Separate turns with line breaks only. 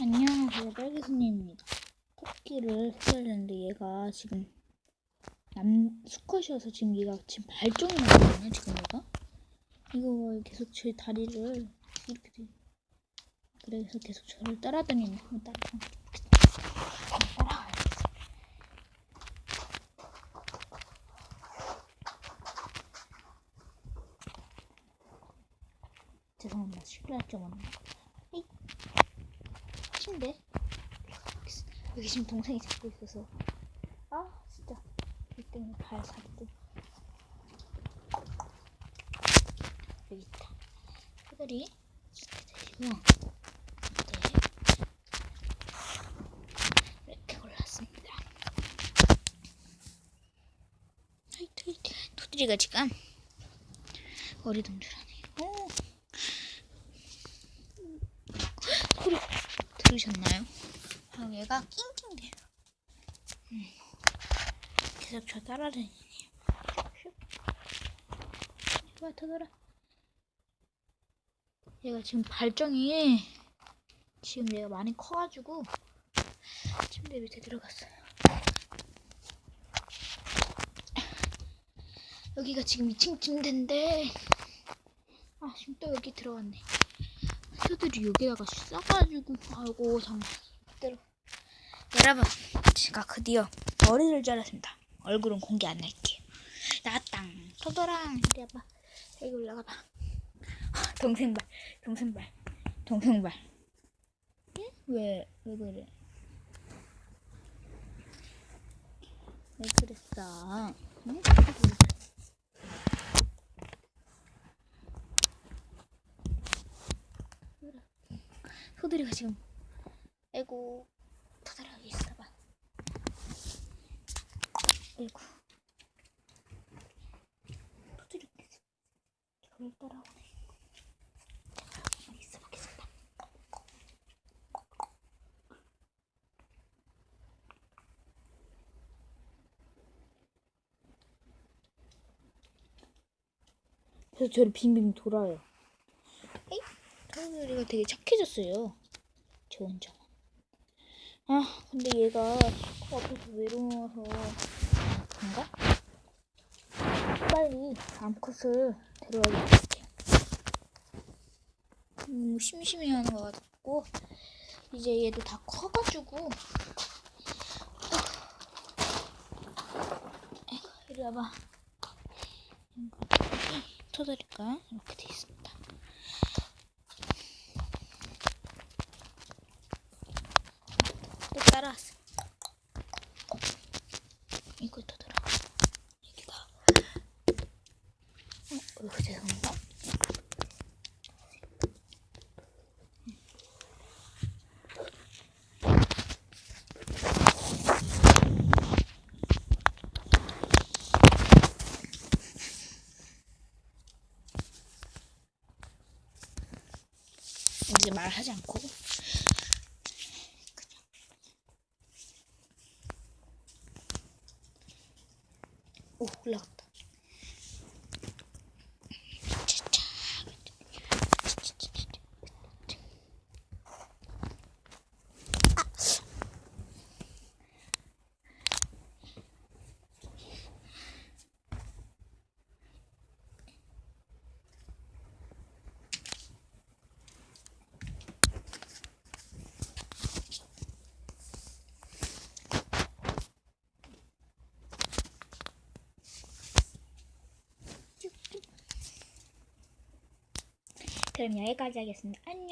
안녕하세요, 딸기손님입니다. 토끼를 키우려는데 얘가 지금 남 수컷이어서 지금 얘가 지금 발정이 나거든요. 지금 얘가 이거 계속 제 다리를 이렇게 돼. 그래서 계속 저를 따라다니는 거 따라. 죄송합니다. 실례할 점 없는 침대 여기 지금 동생이 잡고 있어서. 아 진짜. 이 때문에 발 사기도 여기 있다. 이렇게 되시고 네. 이렇게 골랐습니다. 하이트 하이트. 도들이가 지금 어리둥절하네 오 소리 들으셨나요? 아, 얘가 낑낑대요. 음. 계속 저 따라다니네요. 슉. 이거 터더라. 얘가 지금 발정이 지금 얘가 많이 커가지고 침대 밑에 들어갔어요. 여기가 지금 2층 침대인데 아 지금 또 여기 들어갔네. 새들이 여기다가 싸가지고 아이고 힘들어. 여러분 제가 드디어 머리를 잘랐습니다. 얼굴은 공개 안 할게요. 나땅 터더랑 이리 와봐. 여기 올라가봐. 동생 발, 동생 발, 동생 발. 응? 왜, 왜 그래? 왜 그랬어? 응? 소들이가 지금 아이고 토달하게 있어봐 아이고. 토들이 저를 따라오네 그래서 저를 빙빙 돌아요? 토들이가 되게 착해졌어요 저 혼자. 아, 근데 얘가 코 앞에서 외로워서 그런가? 빨리 암컷을 데려와야 될 것 같아요. 음, 심심해하는 것 같고 이제 얘도 다 커가지고 에이구, 이리 와봐. 터드릴까? 이렇게 돼 있습니다. 따라왔어. 이거 또 들어. 여기가. 어, 이거 죄송합니다. 이제 말하지 않고 오올 그럼 여기까지 하겠습니다. 안녕.